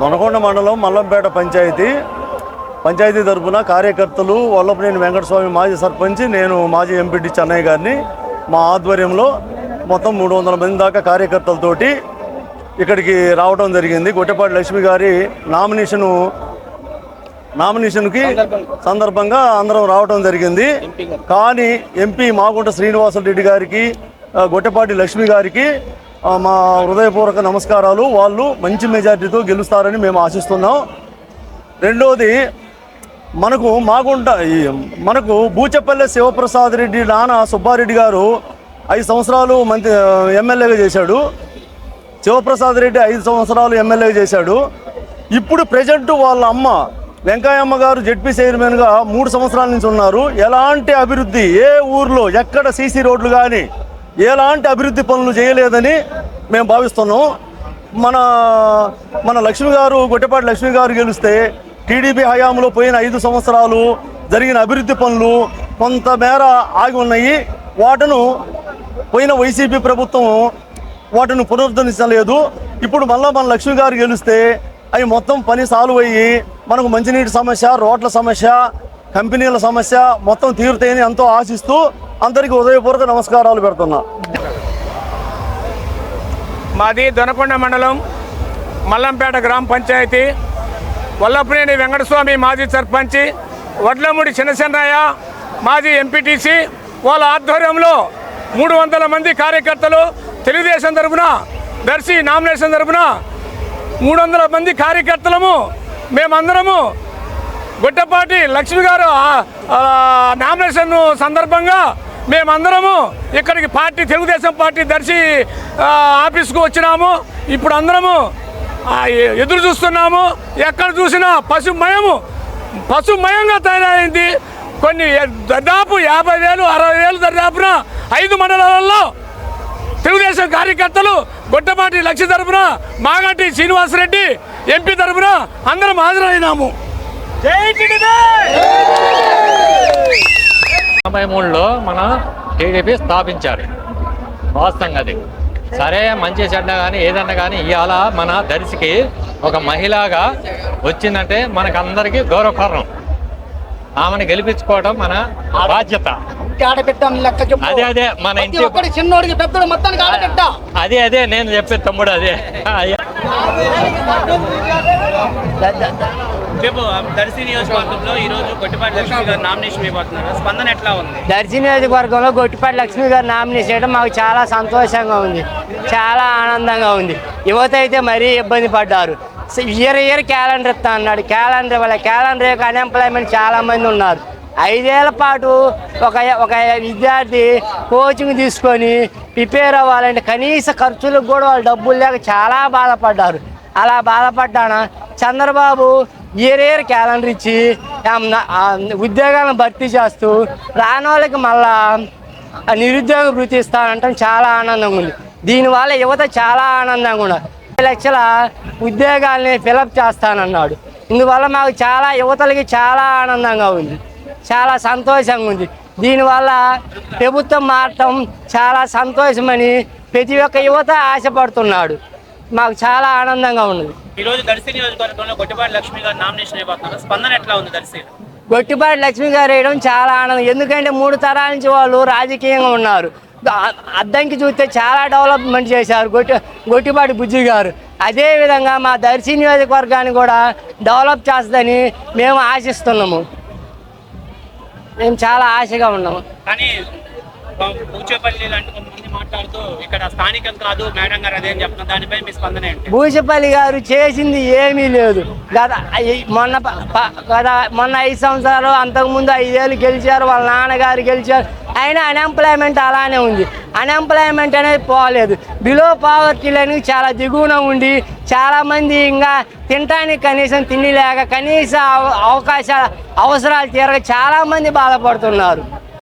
దొనకొండ మండలం మల్లంపేట పంచాయతీ. పంచాయతీ తరపున కార్యకర్తలు వల్లపనేని వెంకటస్వామి మాజీ సర్పంచ్ నేను మాజీ ఎంపీటీ చెన్నయ్య గారిని. మా ఆధ్వర్యంలో మొత్తం మూడు వందల మంది దాకా కార్యకర్తలతోటి ఇక్కడికి రావడం జరిగింది. గొట్టెపాటి లక్ష్మి గారి నామినేషను నామినేషన్కి సందర్భంగా అందరం రావడం జరిగింది. కానీ ఎంపీ మాగుంట శ్రీనివాసరెడ్డి గారికి గొట్టెపాటి లక్ష్మి గారికి మా హృదయపూర్వక నమస్కారాలు. వాళ్ళు మంచి మెజార్టీతో గెలుస్తారని మేము ఆశిస్తున్నాం. రెండవది మనకు మాగుంట ఈ మనకు బూచపల్లె శివప్రసాద్ రెడ్డి నాన్న సుబ్బారెడ్డి గారు ఐదు సంవత్సరాలు మంత్రి ఎమ్మెల్యేగా చేశాడు. శివప్రసాద్ రెడ్డి ఐదు సంవత్సరాలు ఎమ్మెల్యేగా చేశాడు. ఇప్పుడు ప్రజెంట్ వాళ్ళ అమ్మ వెంకయ్యమ్మ గారు జడ్పీ చైర్మన్గా మూడు సంవత్సరాల నుంచి ఉన్నారు. ఎలాంటి అభివృద్ధి ఏ ఊర్లో ఎక్కడ సీసీ రోడ్లు కానీ ఎలాంటి అభివృద్ధి పనులు చేయలేదని మేము భావిస్తున్నాం. మన మన లక్ష్మి గారు గొట్టెపాటి లక్ష్మి గారు గెలిస్తే టీడీపీ హయాంలో పోయిన ఐదు సంవత్సరాలు జరిగిన అభివృద్ధి పనులు కొంతమేర ఆగి ఉన్నాయి. వాటను పోయిన వైసీపీ ప్రభుత్వం వాటిని పునరుద్ధరించలేదు. ఇప్పుడు మళ్ళీ మన లక్ష్మి గారు గెలిస్తే అవి మొత్తం పని సాల్వ్ అయ్యి మనకు మంచినీటి సమస్య రోడ్ల సమస్య కంపెనీల సమస్య మొత్తం తీరుతాయని ఎంతో ఆశిస్తూ అందరికీ ఉదయపూర్వక నమస్కారాలు పెడుతున్నా. మాది దొనకొండ మండలం మల్లంపేట గ్రామ పంచాయతీ. వల్లభనేని వెంకటస్వామి మాజీ సర్పంచ్ వడ్లమూడి చిన్నచెన్నయ్య మాజీ ఎంపీటీసీ వాళ్ళ ఆధ్వర్యంలో మూడు వందల మంది కార్యకర్తలు తెలుగుదేశం తరపున దర్శి నామినేషన్ తరపున మూడు వందల మంది కార్యకర్తలము మేమందరము గుట్టపాటి లక్ష్మి గారు నామినేషన్ సందర్భంగా మేమందరము ఇక్కడికి పార్టీ తెలుగుదేశం పార్టీ దర్శి ఆఫీస్కు వచ్చినాము. ఇప్పుడు అందరము ఎదురు చూస్తున్నాము. ఎక్కడ చూసినా పశుమయము పశుమయంగా తయారైంది. కొన్ని దాదాపు యాభై వేలు అరవై వేలు దాదాపున ఐదు మండలాలలో తెలుగుదేశం కార్యకర్తలు గొట్టపాటి లక్ష్య తరపున మాగంటి శ్రీనివాసరెడ్డి ఎంపీ తరపున అందరం హాజరైనాము. జై తొంభై మూడులో మన టీడీపీ స్థాపించారు. వాస్తవంగా అది. సరే మంచి చెడ్డ కానీ ఏదన్నా కానీ ఇవాళ మన దర్శికి ఒక మహిళగా వచ్చిందంటే మనకు అందరికీ గౌరవకారణం ఆమెను గెలిపించుకోవడం మన బాధ్యత. అదే అదే మన ఇంటి చిన్నోడికి పెద్దోడు మొత్తానికి అదే అదే నేను చెప్పే తమ్ముడు అదే. అయ్యా. దర్శి నియోజకవర్గంలో ఈ లక్ష్మి గారు నామినేషన్ స్పందన ఎట్లా ఉంది? దర్శి నియోజకవర్గంలో గొట్టిపాటి లక్ష్మి గారు చేయడం మాకు చాలా సంతోషంగా ఉంది. చాలా ఆనందంగా ఉంది. యువత అయితే మరీ ఇబ్బంది పడ్డారు. ఇయర్ ఇయర్ క్యాలెండర్ ఇస్తా అన్నాడు. క్యాలెండర్ వల్ల క్యాలెండర్ యొక్క అన్ఎంప్లాయ్మెంట్ చాలా మంది ఉన్నారు. ఐదేళ్ళ పాటు ఒక ఒక విద్యార్థి కోచింగ్ తీసుకొని ప్రిపేర్ అవ్వాలంటే కనీస ఖర్చులకు కూడా వాళ్ళు డబ్బులు లేక చాలా బాధపడ్డారు. అలా బాధపడ్డాన? చంద్రబాబు ఇయర్ ఇయర్ క్యాలెండర్ ఇచ్చి ఉద్యోగాలను భర్తీ చేస్తూ రాని వాళ్ళకి మళ్ళా ఆ నిరుద్యోగ వృత్తి ఇస్తానంటే చాలా ఆనందంగా ఉంది. దీనివల్ల యువత చాలా ఆనందంగా ఉన్నారు లక్షల ఉద్యోగాల్ని ఫిలప్ చేస్తానన్నాడు. ఇందువల్ల మాకు చాలా యువతలకి చాలా ఆనందంగా ఉంది. చాలా సంతోషంగా ఉంది. దీనివల్ల ప్రభుత్వం మారటం చాలా సంతోషమని ప్రతి ఒక్క యువత ఆశపడుతున్నాడు. మాకు చాలా ఆనందంగా ఉన్నది. దర్శి నియోజకవర్గంలో కొట్టిపాటి లక్ష్మి గారు నామినేషన్ అయిపోతున్నారు. స్పందన ఎట్లా ఉంది దర్శి? గొట్టిపాటి లక్ష్మి గారు వేయడం చాలా ఆనందం. ఎందుకంటే మూడు తరాల నుంచి వాళ్ళు రాజకీయంగా ఉన్నారు. అద్దంకి చూస్తే చాలా డెవలప్మెంట్ చేశారు గొట్టి గొట్టిపాటి బుజ్జి గారు. అదేవిధంగా మా దర్శి నియోజకవర్గాన్ని కూడా డెవలప్ చేస్తుందని మేము ఆశిస్తున్నాము. మేము చాలా ఆశగా ఉన్నాము. కానీ భూజపల్లి లాంటి కొంతమంది మాట్లాడుతూ ఇక్కడ స్థానికం కాదు మేడం గారు అదే అని చెప్తున్నారు. దానిపై మీ స్పందన ఏంటి? గారు చేసింది ఏమీ లేదు. గత మొన్న గత మొన్న ఐదు సంవత్సరాలు అంతకుముందు ఐదేళ్ళు గెలిచారు వాళ్ళ నాన్నగారు గెలిచారు. అయినా అన్ఎంప్లాయ్మెంట్ అలానే ఉంది. అన్ఎంప్లాయ్మెంట్ అనేది పోలేదు. బిలో పావర్టీ లైన్ చాలా దిగువన ఉండి చాలామంది ఇంకా తినటానికి కనీసం తిండి లేక కనీస అవ- అవకాశాల అవసరాలు తీరక చాలామంది బాధపడుతున్నారు.